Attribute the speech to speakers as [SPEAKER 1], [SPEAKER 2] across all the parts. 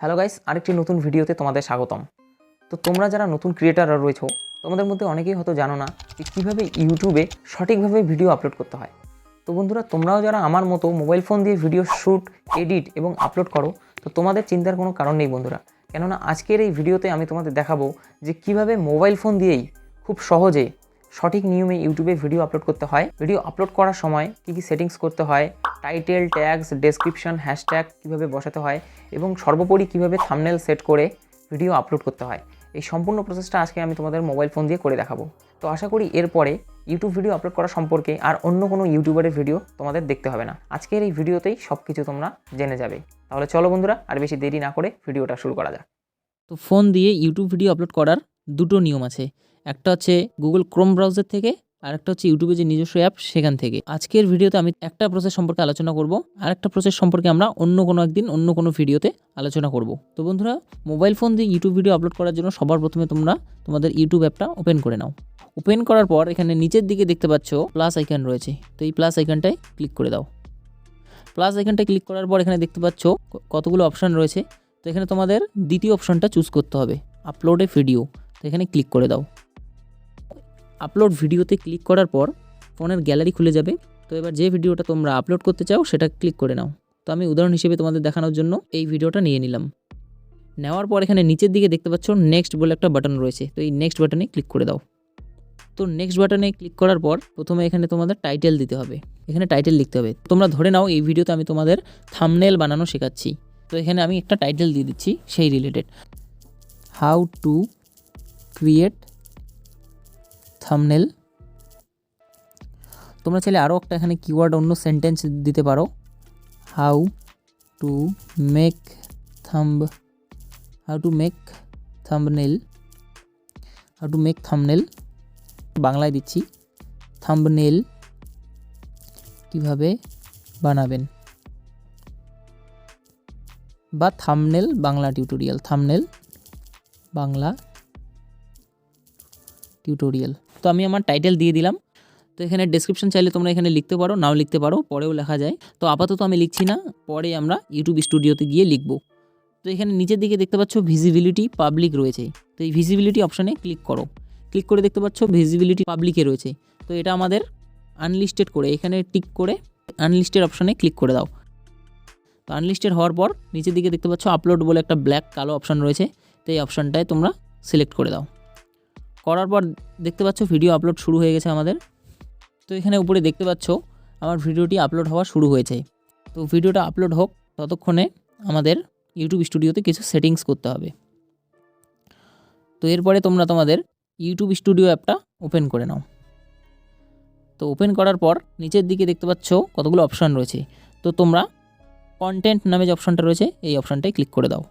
[SPEAKER 1] Hello guys আরেকটি নতুন ভিডিওতে তোমাদের স্বাগতম। তো তোমরা যারা নতুন ক্রিয়েটাররা রয়েছো, তোমাদের মধ্যে অনেকেই হয়তো জানো না যে কীভাবে ইউটিউবে সঠিকভাবে ভিডিও আপলোড করতে হয়। তো বন্ধুরা, তোমরাও যারা আমার মতো মোবাইল ফোন দিয়ে ভিডিও শ্যুট এডিট এবং আপলোড করো, তো তোমাদের চিন্তার কোনো কারণ নেই বন্ধুরা। কেননা আজকের এই ভিডিওতে আমি তোমাদের দেখাবো যে কীভাবে মোবাইল ফোন দিয়েই খুব সহজে সঠিক নিয়মে ইউটিউবে ভিডিও আপলোড করতে হয়। ভিডিও আপলোড করার সময় কী কী সেটিংস করতে হয় টাইটেল ট্যাগস ডেসক্রিপশন হ্যাশট্যাগ কীভাবে বসাতে হয় এবং সর্বোপরি কীভাবে থামনেল সেট করে ভিডিও আপলোড করতে হয়। এই সম্পূর্ণ প্রসেসটা আজকে আমি তোমাদের মোবাইল ফোন দিয়ে করে দেখাবো। তো আশা করি এরপরে ইউটিউব ভিডিও আপলোড করা সম্পর্কে আর অন্য কোনো ইউটিউবারের ভিডিও তোমাদের দেখতে হবে না। আজকের এই ভিডিওতেই সব কিছু তোমরা জেনে যাবে। তাহলে চলো বন্ধুরা, আর বেশি দেরি না করে ভিডিওটা শুরু করা যাক।
[SPEAKER 2] তো ফোন দিয়ে ইউটিউব ভিডিও আপলোড করার দুটো নিয়ম আছে। একটা হচ্ছে গুগল ক্রোম ব্রাউজার থেকে আর একটা হচ্ছে ইউটিউবে যে নিজস্ব অ্যাপ সেখান থেকে। আজকের ভিডিওতে আমি একটা প্রসেস সম্পর্কে আলোচনা করব আর একটা প্রসেস সম্পর্কে আমরা অন্য কোনো একদিন, অন্য কোনো ভিডিওতে আলোচনা করব। তো বন্ধুরা মোবাইল ফোন দিয়ে ইউটিউব ভিডিও আপলোড করার জন্য সবার প্রথমে তোমরা তোমাদের ইউটিউব অ্যাপটা ওপেন করে নাও। ওপেন করার পর এখানে নিচের দিকে দেখতে পাচ্ছ প্লাস আইকন রয়েছে। তো এই প্লাস আইকনটায় ক্লিক করে দাও। প্লাস আইকনটায় ক্লিক করার পর এখানে দেখতে পাচ্ছ কতগুলো অপশান রয়েছে। তো এখানে তোমাদের দ্বিতীয় অপশনটা চুজ করতে হবে আপলোডে ভিডিও তো এখানে ক্লিক করে দাও। আপলোড ভিডিওতে ক্লিক করার পর ফোনের গ্যালারি খুলে যাবে। তো এবার যে ভিডিওটা তোমরা আপলোড করতে চাও সেটা ক্লিক করে নাও। তো আমি উদাহরণ হিসেবে তোমাদের দেখানোর জন্য এই ভিডিওটা নিয়ে নিলাম। নেওয়ার পর এখানে নিচের দিকে দেখতে পাচ্ছ নেক্সট বলে একটা বাটন রয়েছে। তো এই নেক্সট বাটনে ক্লিক করে দাও। তো নেক্সট বাটনে ক্লিক করার পর প্রথমে এখানে তোমাদের টাইটেল দিতে হবে। এখানে টাইটেল লিখতে হবে। তোমরা ধরে নাও এই ভিডিওতে আমি তোমাদের থামনেল বানানো শেখাচ্ছি। তো এখানে আমি একটা টাইটেল দিয়ে দিচ্ছি সেই related how to create thumbnail তোমরা চাইলে আরও একটা এখানে কিওয়ার্ড অন্য সেন্টেন্স দিতে পারো। How to make thumb how to make thumbnail how to make thumbnail বাংলায় দিচ্ছি থাম্বনেল কীভাবে বানাবেন। বা thumbnail Bangla tutorial thumbnail Bangla tutorial তো আমি আমার টাইটেল দিয়ে দিলাম। তো এখানে ডেসক্রিপশন চাইলে তোমরা এখানে লিখতে পারো, নাও লিখতে পারো, পরেও লেখা যায়। তো আপাতত আমি লিখছি না, পরে আমরা ইউটিউব স্টুডিওতে গিয়ে লিখব। তো এখানে নিচের দিকে দেখতে পাচ্ছ ভিজিবিলিটি পাবলিক রয়েছে। তো এই ভিজিবিলিটি অপশানে ক্লিক করো। ক্লিক করে দেখতে পাচ্ছ ভিজিবিলিটি পাবলিকে রয়েছে। তো এটা আমাদের আনলিস্টেড করে, এখানে টিক করে আনলিস্টেড অপশানে ক্লিক করে দাও। তো আনলিস্টেড হওয়ার পর নিচের দিকে দেখতে পাচ্ছ আপলোড বলে একটা ব্ল্যাক কালো অপশান রয়েছে। তো এই অপশানটায় তোমরা সিলেক্ট করে দাও। করার পর দেখতে পাচ্ছ ভিডিও আপলোড শুরু হয়ে গেছে আমাদের। তো এখানে উপরে দেখতে পাচ্ছ আমার ভিডিওটি আপলোড হওয়া শুরু হয়েছে। তো ভিডিওটা আপলোড হোক ততক্ষণে আমাদের ইউটিউব স্টুডিওতে কিছু সেটিংস করতে হবে। তো এরপরে তোমরা তোমাদের ইউটিউব স্টুডিও অ্যাপটা ওপেন করে নাও। তো ওপেন করার পর নিচের দিকে দেখতে পাচ্ছ কতগুলো অপশান রয়েছে। তো তোমরা কন্টেন্ট নামে যে অপশানটা রয়েছে, এই অপশানটায় ক্লিক করে দাও।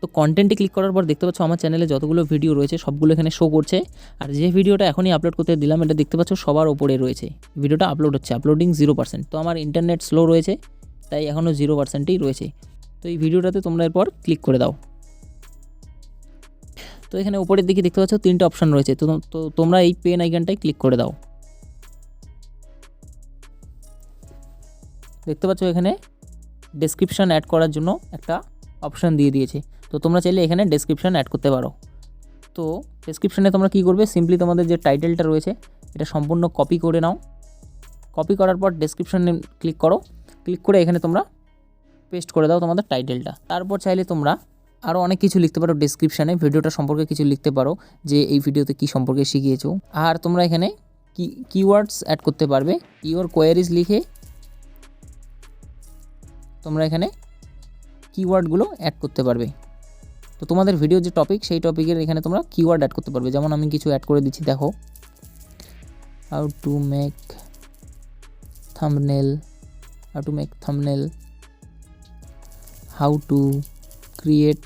[SPEAKER 2] তো কন্টেন্টে ক্লিক করার পর দেখতে পাচ্ছ আমার চ্যানেলে যতগুলো ভিডিও রয়েছে, সবগুলো এখানে শো করছে। আর যে ভিডিওটা এখনই আপলোড করতে দিলাম, এটা দেখতে পাচ্ছ সবার ওপরে রয়েছে। ভিডিওটা আপলোড হচ্ছে আপলোডিং জিরো পার্সেন্ট তো আমার ইন্টারনেট স্লো রয়েছে, তাই এখনও জিরো পার্সেন্টেই রয়েছে। তো এই ভিডিওটাতে তোমরা এরপর ক্লিক করে দাও। তো এখানে উপরের দিকে দেখতে পাচ্ছ তিনটে অপশান রয়েছে। তো তো তোমরা এই পেন আইকনটায় ক্লিক করে দাও। দেখতে পাচ্ছ এখানে ডেসক্রিপশন অ্যাড করার জন্য একটা অপশান দিয়ে দিয়েছে। তো তোমরা চাইলে এখানে ডেসক্রিপশন অ্যাড করতে পারো। তো ডেসক্রিপশানে তোমরা কী করবে? সিম্পলি তোমাদের যে টাইটেলটা রয়েছে, এটা সম্পূর্ণ কপি করে নাও। কপি করার পর ডেসক্রিপশানে ক্লিক করো। ক্লিক করে এখানে তোমরা পেস্ট করে দাও তোমাদের টাইটেলটা তারপর চাইলে তোমরা আরও অনেক কিছু লিখতে পারো ডেসক্রিপশানে ভিডিওটা সম্পর্কে কিছু লিখতে পারো যে এই ভিডিওতে কী সম্পর্কে শিখিয়েছো। আর তোমরা এখানে কি কিওয়ার্ডস অ্যাড করতে পারবে। ইওর কোয়ারিজ লিখে তোমরা এখানে কিওয়ার্ডগুলো অ্যাড করতে পারবে। তো তোমাদের ভিডিও যে টপিক সেই টপিকের এখানে তোমরা কিওয়ার্ড অ্যাড করতে পারবে। যেমন আমি কিছু অ্যাড করে দিচ্ছি, দেখো। How to make thumbnail how to make thumbnail how to create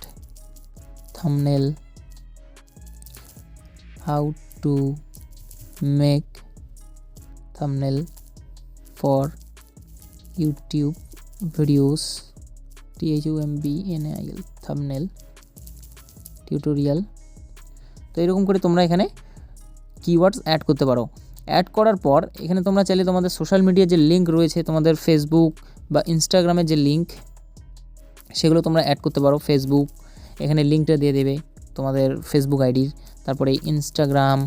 [SPEAKER 2] thumbnail how to make thumbnail for YouTube videos T H U M B N I L thumbnail tutorial তো এরকম করে তোমরা এখানে কিওয়ার্ডস অ্যাড করতে পারো। Add করার পর এখানে তোমরা চাইলে তোমাদের সোশ্যাল মিডিয়ার যে লিঙ্ক রয়েছে, তোমাদের ফেসবুক বা ইনস্টাগ্রামের যে লিঙ্ক সেগুলো তোমরা অ্যাড করতে পারো। ফেসবুক এখানে লিঙ্কটা দিয়ে দেবে তোমাদের ফেসবুক আইডির তারপরে ইনস্টাগ্রাম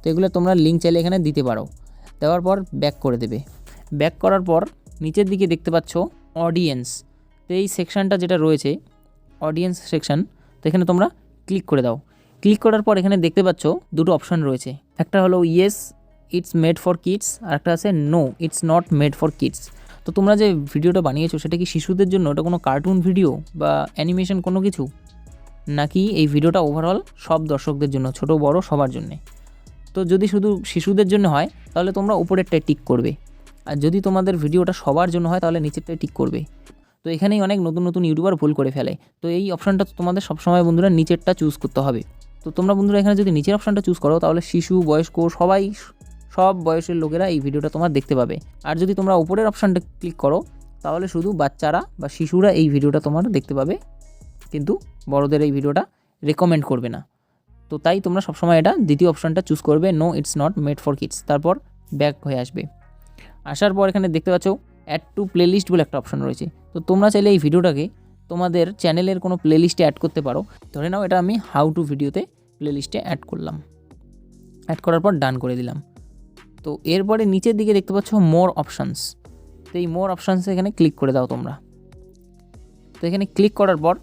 [SPEAKER 2] তো এগুলো তোমরা লিঙ্ক চাইলে এখানে দিতে পারো। দেওয়ার পর ব্যাক করে দেবে। ব্যাক করার পর নিচের দিকে দেখতে পাচ্ছ অডিয়েন্স তো এই সেকশানটা যেটা রয়েছে অডিয়েন্স সেকশন তো এখানে তোমরা ক্লিক করে দাও। ক্লিক করার পর এখানে দেখতে পাচ্ছ দুটো অপশান রয়েছে। একটা হলো yes it's made for kids আর একটা আছে no it's not made for kids তো তোমরা যে ভিডিওটা বানিয়েছো, সেটা কি শিশুদের জন্য? ওটা কোনো কার্টুন ভিডিও বা অ্যানিমেশন কোনো কিছু? নাকি এই ভিডিওটা ওভারঅল সব দর্শকদের জন্য, ছোট, বড়, সবার জন্যে? তো যদি শুধু শিশুদের জন্য হয়, তাহলে তোমরা উপরেরটায় টিক করবে। আর যদি তোমাদের ভিডিওটা সবার জন্য হয়, তাহলে নিচেরটায় টিক করবে। তো এখানেই অনেক নতুন নতুন ইউটিউবার ভুল করে ফেলে। তো এই অপশানটা তোমাদের সবসময় বন্ধুরা নিচেরটা চুজ করতে হবে। তো তোমরা বন্ধুরা এখানে যদি নিচের অপশানটা চুজ করো, তাহলে শিশু, বয়স্ক, সবাই সব বয়সের লোকেরা এই ভিডিওটা তোমার দেখতে পাবে। আর যদি তোমরা উপরের অপশানটা ক্লিক করো, তাহলে শুধু বাচ্চারা বা শিশুরা এই ভিডিওটা তোমার দেখতে পাবে। কিন্তু বড়দের এই ভিডিওটা রেকমেন্ড করবে না। তো তাই তোমরা সবসময় এটা দ্বিতীয় অপশানটা চুজ করবে। No it's not made for kids তারপর ব্যাক হয়ে আসবে। আসার পর এখানে দেখতে পাচ্ছ অ্যাড টু প্লেলিস্ট বলে একটা অপশন রয়েছে। তো তোমরা চাইলে এই ভিডিওটাকে তোমাদের চ্যানেলের কোনো প্লেলিস্টে অ্যাড করতে পারো। ধরে নাও এটা আমি হাউ টু ভিডিওতে প্লেলিস্টে অ্যাড করলাম। অ্যাড করার পর ডান করে দিলাম। তো এরপরে নিচের দিকে দেখতে পাচ্ছ মোর অপশানস তো এই মোর অপশানসে এখানে ক্লিক করে দাও তোমরা। তো এখানে ক্লিক করার পর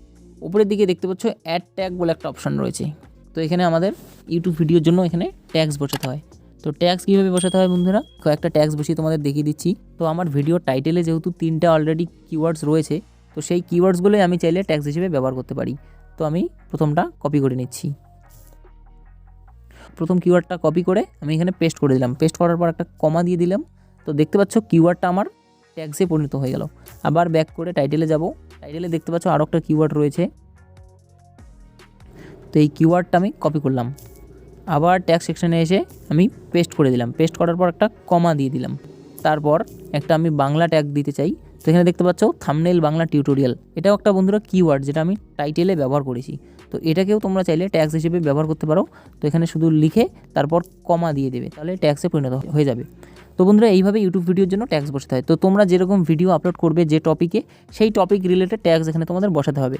[SPEAKER 2] উপরের দিকে দেখতে পাচ্ছ অ্যাড ট্যাগ বলে একটা অপশান রয়েছে। তো এখানে আমাদের ইউটিউব ভিডিওর জন্য এখানে ট্যাক্স বসাতে হয়। তো ট্যাক্স কীভাবে বসাতে হয় বন্ধুরা? কয়েকটা ট্যাক্স বসিয়ে তোমাদের দেখিয়ে দিচ্ছি। তো আমার ভিডিও টাইটেলে যেহেতু তিনটা অলরেডি কিওয়ার্ডস রয়েছে, তো সেই কিওয়ার্ডসগুলোই আমি চাইলে ট্যাক্স হিসেবে ব্যবহার করতে পারি। তো আমি প্রথমটা কপি করে নিচ্ছি। প্রথম কিওয়ার্ডটা কপি করে আমি এখানে পেস্ট করে দিলাম। পেস্ট করার পর একটা কমা দিয়ে দিলাম। তো দেখতে পাচ্ছ কিওয়ার্ডটা আমার ট্যাক্সে পরিণত হয়ে গেল। আবার ব্যাক করে টাইটেলে যাব। টাইটেলে দেখতে পাচ্ছ আরও একটা কিওয়ার্ড রয়েছে। তো এই কিওয়ার্ডটা আমি কপি করলাম। আবার ট্যাক্স সেকশনে এসে আমি পেস্ট করে দিলাম। পেস্ট করার পর একটা কমা দিয়ে দিলাম। তারপর একটা আমি বাংলা ট্যাগ দিতে চাই। তো এখানে দেখতে পাচ্ছ থামনেল বাংলা টিউটোরিয়াল এটাও একটা বন্ধুরা কিওয়ার্ড যেটা আমি টাইটেলে ব্যবহার করেছি। তো এটাকেও তোমরা চাইলে ট্যাক্স হিসেবে ব্যবহার করতে পারো। তো এখানে শুধু লিখে তারপর কমা দিয়ে দেবে। তাহলে ট্যাক্সে পরিণত হয়ে যাবে। তো বন্ধুরা, এইভাবে ইউটিউব ভিডিওর জন্য ট্যাক্স বসাতে হয়। তো তোমরা যেরকম ভিডিও আপলোড করবে যে টপিকে সেই টপিক রিলেটেড ট্যাক্স এখানে তোমাদের বসাতে হবে।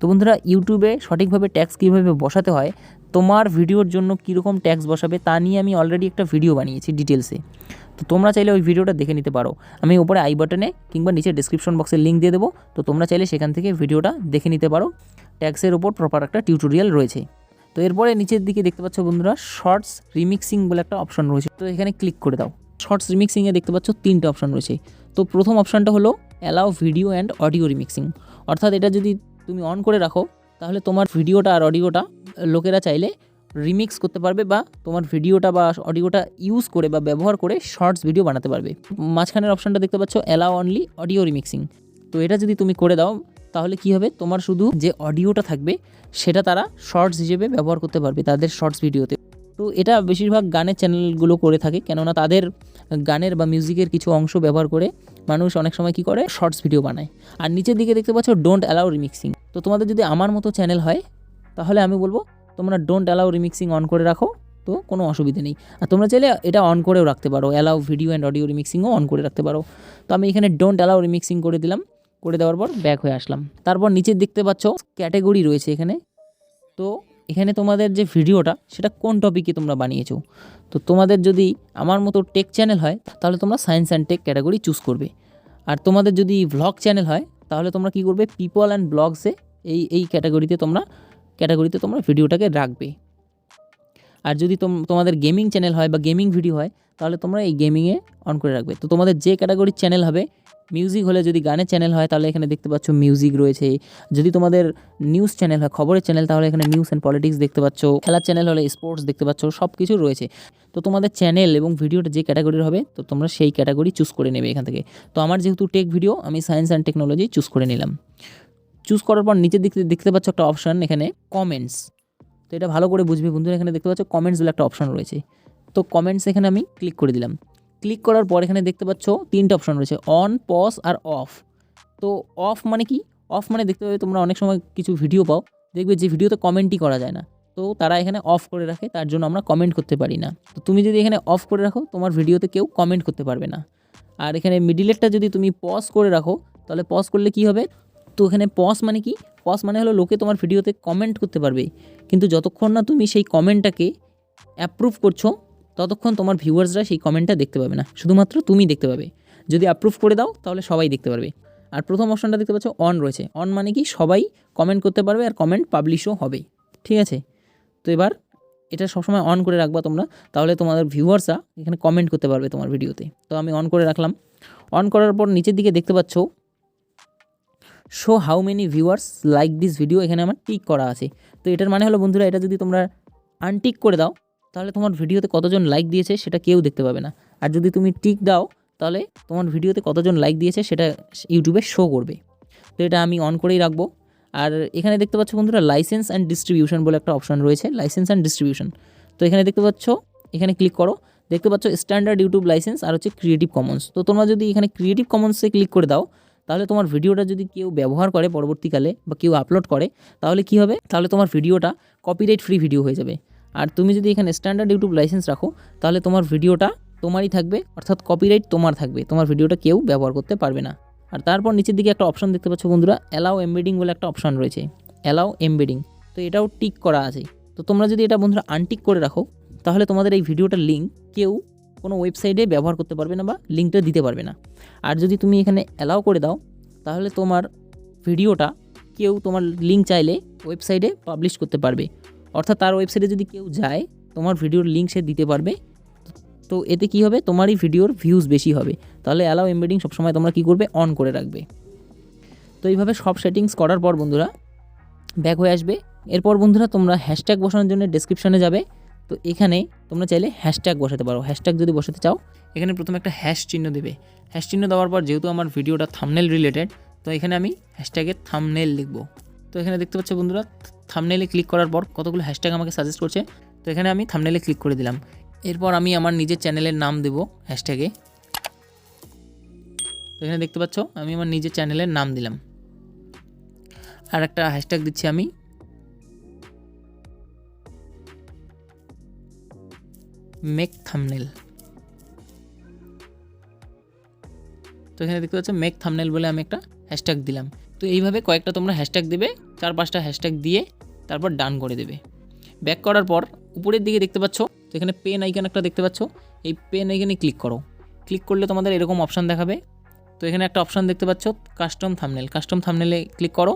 [SPEAKER 2] তো বন্ধুরা ইউটিউবে সঠিকভাবে ট্যাক্স কীভাবে বসাতে হয় তোমার ভিডিওর জন্য কীরকম ট্যাক্স বসাবে তা নিয়ে আমি অলরেডি একটা ভিডিও বানিয়েছি ডিটেলসে তো তোমরা চাইলে ওই ভিডিওটা দেখে নিতে পারো। আমি উপরে আই বাটনে কিংবা নিচে ডিসক্রিপশন বক্সে লিঙ্ক দিয়ে দেবো। তো তোমরা চাইলে সেখান থেকে ভিডিওটা দেখে নিতে পারো। ট্যাক্সের ওপর প্রপার একটা টিউটোরিয়াল রয়েছে। তো এরপরে নিচের দিকে দেখতে পাচ্ছ বন্ধুরা শর্টস রিমিক্সিং বলে একটা অপশন রয়েছে। তো এখানে ক্লিক করে দাও। শর্টস রিমিক্সিংয়ে দেখতে পাচ্ছ তিনটে অপশন রয়েছে। তো প্রথম অপশানটা হলো allow video and audio remixing অর্থাৎ এটা যদি তুমি অন করে রাখো তাহলে তোমার ভিডিওটা আর অডিওটা লোকেরা চাইলে রিমিক্স করতে পারবে বা তোমার ভিডিওটা বা অডিওটা ইউজ করে বা ব্যবহার করে শর্টস ভিডিও বানাতে পারবে। মাঝখানের অপশানটা দেখতে পাচ্ছ অ্যালাউ অনলি অডিও রিমিক্সিং তো এটা যদি তুমি করে দাও, তাহলে কি হবে? তোমার শুধু যে অডিওটা থাকবে, সেটা তারা শর্টস হিসেবে ব্যবহার করতে পারবে তাদের শর্টস ভিডিওতে। তো এটা বেশিরভাগ গানের চ্যানেলগুলো করে থাকে, কেননা তাদের গানের বা মিউজিকের কিছু অংশ ব্যবহার করে মানুষ অনেক সময় কি করে? শর্টস ভিডিও বানায়। আর নিচের দিকে দেখতে পাচ্ছ ডোন্ট অ্যালাউ রিমিক্সিং তো তোমাদের যদি আমার মতো চ্যানেল হয়, তাহলে আমি বলব তোমরা ডোন্ট অ্যালাউ রিমিক্সিং অন করে রাখো, তো কোনো অসুবিধা নেই। আর তোমরা চাইলে এটা অন করেও রাখতে পারো অ্যালাউ ভিডিও অ্যান্ড অডিও রিমিক্সিংও অন করে রাখতে পারো। তো আমি এখানে ডোন্ট অ্যালাউ রিমিক্সিং করে দিলাম, করে দেওয়ার পর ব্যাক হয়ে আসলাম। তারপর নিচে দেখতে পাচ্ছ ক্যাটেগরি রয়েছে এখানে। তো এখানে তোমাদের যে ভিডিওটা, সেটা কোন টপিকে তোমরা বানিয়েছো? তো তোমাদের যদি আমার মতো টেক চ্যানেল হয়, তাহলে তোমরা science and tech category choose করবে। আর তোমাদের যদি ভ্লগ চ্যানেল হয় তাহলে তোমরা কি করবে? পিপল অ্যান্ড ব্লগসে এই এই ক্যাটাগরিতে তোমরা ক্যাটাগরিতে তোমরা ভিডিওটাকে রাখবে। আর যদি তোম- তোমাদের গেমিং চ্যানেল হয় বা গেমিং ভিডিও হয় তাহলে তোমরা এই গেমিংয়ে অন করে রাখবে। তো তোমাদের যে ক্যাটাগরির চ্যানেল হবে মিউজিক হলে যদি গানের চ্যানেল হয়, তাহলে এখানে দেখতে পাচ্ছ মিউজিক রয়েছে। যদি তোমাদের নিউজ চ্যানেল হয়, খবরের চ্যানেল তাহলে এখানে নিউজ অ্যান্ড পলিটিক্স দেখতে পাচ্ছ। খেলার চ্যানেল হলে স্পোর্টস দেখতে পাচ্ছ সব কিছু রয়েছে। তো তোমাদের চ্যানেল এবং ভিডিওটা যে ক্যাটাগরির হবে, তো তোমরা সেই ক্যাটাগরি চুজ করে নেবে এখান থেকে। তো আমার যেহেতু টেক ভিডিও আমি সায়েন্স অ্যান্ড টেকনোলজি চুজ করে নিলাম। চুজ করার পর নিচের দিকে দেখতে পাচ্ছ একটা অপশান এখানে কমেন্টস তো এটা ভালো করে বুঝবে বন্ধুরা, এখানে দেখতে পাচ্ছ কমেন্টস বলে একটা অপশান রয়েছে। তো কমেন্টস এখানে আমি ক্লিক করে দিলাম। ক্লিক করার পর এখানে দেখতে পাচ্ছ তিনটে অপশান রয়েছে অন পজ আর অফ তো অফ মানে কি? অফ মানে দেখতে পাবে তোমরা অনেক সময় কিছু ভিডিও পাও, দেখবে যে ভিডিওতে কমেন্টই করা যায় না। তো তারা এখানে অফ করে রাখে, তার জন্য আমরা কমেন্ট করতে পারি না। তো তুমি যদি এখানে অফ করে রাখো, তোমার ভিডিওতে কেউ কমেন্ট করতে পারবে না। আর এখানে মিডিলেরটা যদি তুমি পজ করে রাখো, তাহলে পজ করলে কি হবে? তো এখানে পজ মানে কি? পজ মানে হলো লোকে তোমার ভিডিওতে কমেন্ট করতে পারবে। কিন্তু যতক্ষণ না তুমি সেই কমেন্টটাকে অ্যাপ্রুভ করছ ততক্ষণ তোমার ভিউয়ার্সরা সেই কমেন্টটা দেখতে পাবে না। শুধুমাত্র তুমি দেখতে পাবে। যদি অ্যাপ্রুভ করে দাও, তাহলে সবাই দেখতে পারবে। আর প্রথম অপশনটা দেখতে পাচ্ছ অন রয়েছে। অন মানে কি? সবাই কমেন্ট করতে পারবে আর কমেন্ট পাবলিশও হবে। ঠিক আছে? তো এবার এটা সবসময় অন করে রাখবা তোমরা। তাহলে তোমাদের ভিউয়ার্সরা এখানে কমেন্ট করতে পারবে তোমার ভিডিওতে। তো আমি অন করে রাখলাম। অন করার পর নিচের দিকে দেখতে পাচ্ছ show how many viewers like this video এখানে আমার টিক করা আছে। তো এটার মানে হলো বন্ধুরা, এটা যদি তোমরা আনটিক করে দাও তাহলে তোমার ভিডিওতে কতজন লাইক দিয়েছে সেটা কেউ দেখতে পাবে না। আর যদি তুমি টিক দাও, তাহলে তোমার ভিডিওতে কতজন লাইক দিয়েছে সেটা ইউটিউবে শো করবে। তো এটা আমি অন করেই রাখব। আর এখানে দেখতে পাচ্ছ বন্ধুরা লাইসেন্স অ্যান্ড ডিস্ট্রিবিউশন বলে একটা অপশন রয়েছে লাইসেন্স অ্যান্ড ডিস্ট্রিবিউশন তো এখানে দেখতে পাচ্ছ, এখানে ক্লিক করো। দেখতে পাচ্ছ স্ট্যান্ডার্ড ইউটিউব লাইসেন্স আর হচ্ছে ক্রিয়েটিভ কমন্স তো তোমরা যদি এখানে ক্রিয়েটিভ কমন্সে ক্লিক করে দাও, তাহলে তোমার ভিডিওটা যদি কেউ ব্যবহার করে পরবর্তীকালে বা কেউ আপলোড করে, তাহলে কি হবে? তাহলে তোমার ভিডিওটা কপিরাইট ফ্রি ভিডিও হয়ে যাবে। আর তুমি যদি এখানে স্ট্যান্ডার্ড ইউটিউব লাইসেন্স রাখো, তাহলে তোমার ভিডিওটা তোমারই থাকবে, অর্থাৎ কপিরাইট তোমার থাকবে। তোমার ভিডিওটা কেউ ব্যবহার করতে পারবে না। আর তারপর নিচের দিকে একটা অপশন দেখতে পাচ্ছ বন্ধুরা অ্যালাউ এমবেডিং বলে একটা অপশন রয়েছে। অ্যালাউ এমবেডিং তো এটাও টিক করা আছে। তো তোমরা যদি এটা বন্ধুরা আনটিক করে রাখো, তাহলে তোমাদের এই ভিডিওটার লিঙ্ক কেউ কোনো ওয়েবসাইটে ব্যবহার করতে পারবে না বা লিঙ্কটা দিতে পারবে না। আর যদি তুমি এখানে অ্যালাউ করে দাও, তাহলে তোমার ভিডিওটা কেউ তোমার লিঙ্ক চাইলে ওয়েবসাইটে পাবলিশ করতে পারবে। অর্থাৎ তার ওয়েবসাইটে যদি কেউ যায়, তোমার ভিডিওর লিঙ্ক সে দিতে পারবে। তো এতে কি হবে? তোমারই ভিডিওর ভিউজ বেশি হবে। তাহলে অ্যালাউ এমবেডিং সবসময় তোমরা কী করবে? অন করে রাখবে। তো এইভাবে সব সেটিংস করার পর বন্ধুরা ব্যাক হয়ে আসবে। এরপর বন্ধুরা, তোমরা হ্যাশট্যাগ বসানোর জন্য ডেসক্রিপশনে যাবে। তো এখানে তোমরা চাইলে হ্যাশট্যাগ বসাতে পারো। হ্যাশট্যাগ যদি বসাতে চাও, এখানে প্রথমে একটা হ্যাশ চিহ্ন দেবে। হ্যাশ চিহ্ন দেওয়ার পর যেহেতু আমার ভিডিওটা থামনেল রিলেটেড তো এখানে আমি হ্যাশট্যাগের থামনেল লিখব। তো এখানে দেখতে পাচ্ছ বন্ধুরা থামনেলে ক্লিক করার পর কতগুলো হ্যাশট্যাগ আমাকে সাজেস্ট করছে, তো এখানে আমি থামনেলে ক্লিক করে দিলাম। এরপর আমি আমার নিজের চ্যানেলের নাম দেব হ্যাশট্যাগে তো এখানে দেখতে পাচ্ছ, আমি আমার নিজের চ্যানেলের নাম দিলাম। আর একটা হ্যাশট্যাগ দিচ্ছি আমি। মেক থামনেল তো এখানে দেখতে পাচ্ছ মেক থামনেল বলে আমি একটা হ্যাশট্যাগ দিলাম। তো এইভাবে কয়েকটা তোমরা হ্যাশট্যাগ দেবে, চার পাঁচটা হ্যাশট্যাগ দিয়ে তারপর ডান করে দেবে। ব্যাক করার পর উপরের দিকে দেখতে পাচ্ছ, তো এখানে পেন আইকন একটা দেখতে পাচ্ছ, এই পেন আইকনে ক্লিক করো। ক্লিক করলে তোমাদের এরকম অপশান দেখাবে। তো এখানে একটা অপশান দেখতে পাচ্ছ কাস্টম থামনেল কাস্টম থামনেলে ক্লিক করো।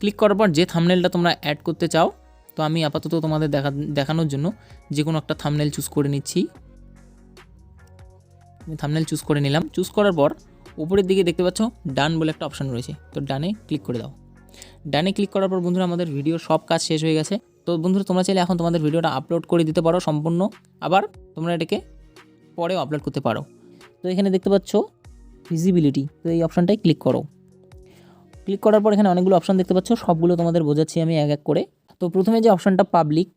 [SPEAKER 2] ক্লিক করার পর যে থামনেলটা তোমরা অ্যাড করতে চাও, তো আমি আপাতত তোমাদের দেখা, দেখানোর জন্য যে কোনো একটা থামনেল চুজ করে নিচ্ছি। আমি থামনেল চুজ করে নিলাম। চুজ করার পর উপরের দিকে দেখতে পাচ্ছ ডান বলে একটা অপশান রয়েছে। তো ডানে ক্লিক করে দাও। ডানে ক্লিক করার পর বন্ধুরা আমাদের ভিডিওর সব কাজ শেষ হয়ে গেছে। তো বন্ধুরা তোমরা চাইলে এখন তোমাদের ভিডিওটা আপলোড করে দিতে পারো সম্পূর্ণ। আবার তোমরা এটাকে পরেও আপলোড করতে পারো। তো এখানে দেখতে পাচ্ছ ভিজিবিলিটি তো এই অপশানটায় ক্লিক করো। ক্লিক করার পর এখানে অনেকগুলো অপশান দেখতে পাচ্ছ, সবগুলো তোমাদের বোঝাচ্ছি আমি এক এক করে। তো প্রথমে যে অপশানটা পাবলিক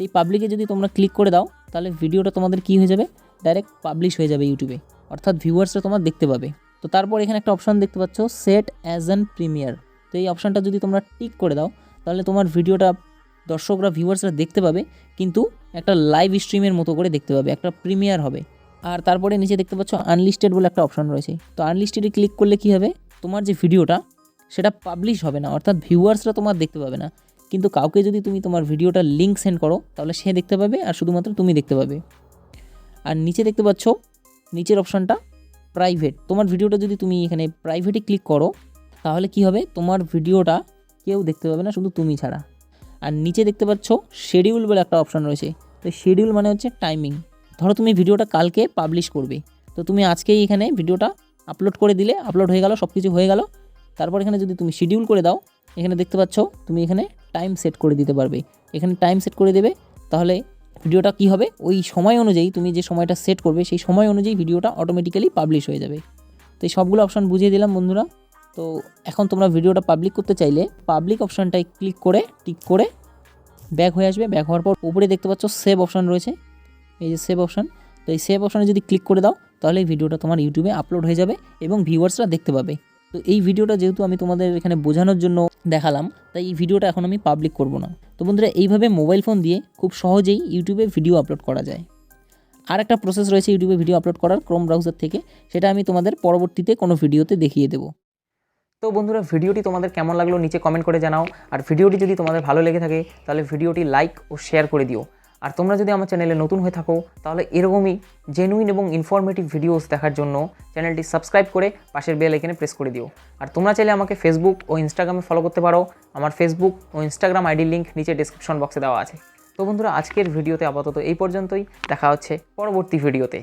[SPEAKER 2] এই পাবলিকে যদি তোমরা ক্লিক করে দাও, তাহলে ভিডিওটা তোমাদের কী হয়ে যাবে? ডাইরেক্ট পাবলিশ হয়ে যাবে ইউটিউবে অর্থাৎ ভিউয়ার্সরা তোমার দেখতে পাবে। তো তারপর এখানে একটা অপশান দেখতে পাচ্ছ সেট অ্যাজ অ্যান প্রিমিয়ার তো এই অপশানটা যদি তোমরা টিক করে দাও, তাহলে তোমার ভিডিওটা দর্শকরা ভিউয়ার্সরা দেখতে পাবে, কিন্তু একটা লাইভ স্ট্রিমের মতো করে দেখতে পাবে, একটা প্রিমিয়ার হবে। আর তারপরে নিচে দেখতে পাচ্ছ আনলিস্টেড বলে একটা অপশন রয়েছে। তো আনলিস্টেডে ক্লিক করলে কি হবে? তোমার যে ভিডিওটা, সেটা পাবলিশ হবে না, অর্থাৎ ভিউয়ার্সরা তোমার দেখতে পাবে না। কিন্তু কাউকে যদি তুমি তোমার ভিডিওটা লিঙ্ক সেন্ড করো, তাহলে সে দেখতে পাবে, আর শুধুমাত্র তুমি দেখতে পাবে। আর নিচে দেখতে পাচ্ছ, নিচের অপশনটা প্রাইভেট তোমার ভিডিওটা যদি তুমি এখানে প্রাইভেটে ক্লিক করো, তাহলে কি হবে? তোমার ভিডিওটা কেউ দেখতে পাবে না, শুধু তুমি ছাড়া। আর নিচে দেখতে পাচ্ছ শেডিউল বলে একটা অপশন রয়েছে। তো শেডিউল মানে হচ্ছে টাইমিং ধরো তুমি ভিডিওটা কালকে পাবলিশ করবে। তো তুমি আজকেই এখানে ভিডিওটা আপলোড করে দিলে আপলোড হয়ে গেল সব কিছু হয়ে গেল। তারপর এখানে যদি তুমি শিডিউল করে দাও, এখানে দেখতে পাচ্ছ তুমি এখানে টাইম সেট করে দিতে পারবে। এখানে টাইম সেট করে দেবে, তাহলে ভিডিওটা কি হবে? ওই সময় অনুযায়ী তুমি যে সময়টা সেট করবে, সেই সময় অনুযায়ী ভিডিওটা অটোমেটিক্যালি পাবলিশ হয়ে যাবে। তো এই সবগুলো অপশান বুঝিয়ে দিলাম বন্ধুরা। তো এখন তোমরা ভিডিওটা পাবলিক করতে চাইলে পাবলিক অপশানটায় ক্লিক করে টিক করে ব্যাক হয়ে আসবে। ব্যাক হওয়ার পর উপরে দেখতে পাচ্ছ সেভ অপশান রয়েছে। এই যে সেভ অপশান তো এই সেভ অপশানে যদি ক্লিক করে দাও, তাহলে ভিডিওটা তোমার ইউটিউবে আপলোড হয়ে যাবে এবং ভিউয়ার্সরা দেখতে পাবে। তো এই ভিডিওটা যেহেতু আমি তোমাদের এখানে বোঝানোর জন্য দেখালাম, তাই এই ভিডিওটা এখন আমি পাবলিক করব না। তো বন্ধুরা, এইভাবে মোবাইল ফোন দিয়ে খুব সহজেই ইউটিউবে ভিডিও আপলোড করা যায়। আর একটা প্রসেস রয়েছে ইউটিউবে ভিডিও আপলোড করার ক্রোম ব্রাউজার থেকে, সেটা আমি তোমাদের পরবর্তীতে কোনো ভিডিওতে দেখিয়ে দেবো।
[SPEAKER 1] তো বন্ধুরা ভিডিওটি তোমাদের কেমন লাগল নিচে কমেন্ট করে জানাও। আর ভিডিওটি যদি তোমাদের ভালো লেগে থাকে, তাহলে ভিডিওটি লাইক ও শেয়ার করে দিও। আর তোমরা যদি আমার চ্যানেলে নতুন হয়ে থাকো, তাহলে এরকমই জেনুইন এবং ইনফরমেটিভ ভিডিওস দেখার জন্য চ্যানেলটি সাবস্ক্রাইব করে পাশের বেল আইকনে প্রেস করে দিও। আর তোমরা চাইলে আমাকে ফেসবুক ও ইনস্টাগ্রামে ফলো করতে পারো। আমার ফেসবুক ও ইনস্টাগ্রাম আইডি লিঙ্ক নিচে ডিসক্রিপশন বক্সে দেওয়া আছে। তো বন্ধুরা, আজকের ভিডিওতে আপাতত এই পর্যন্তই। দেখা হচ্ছে পরবর্তী ভিডিওতে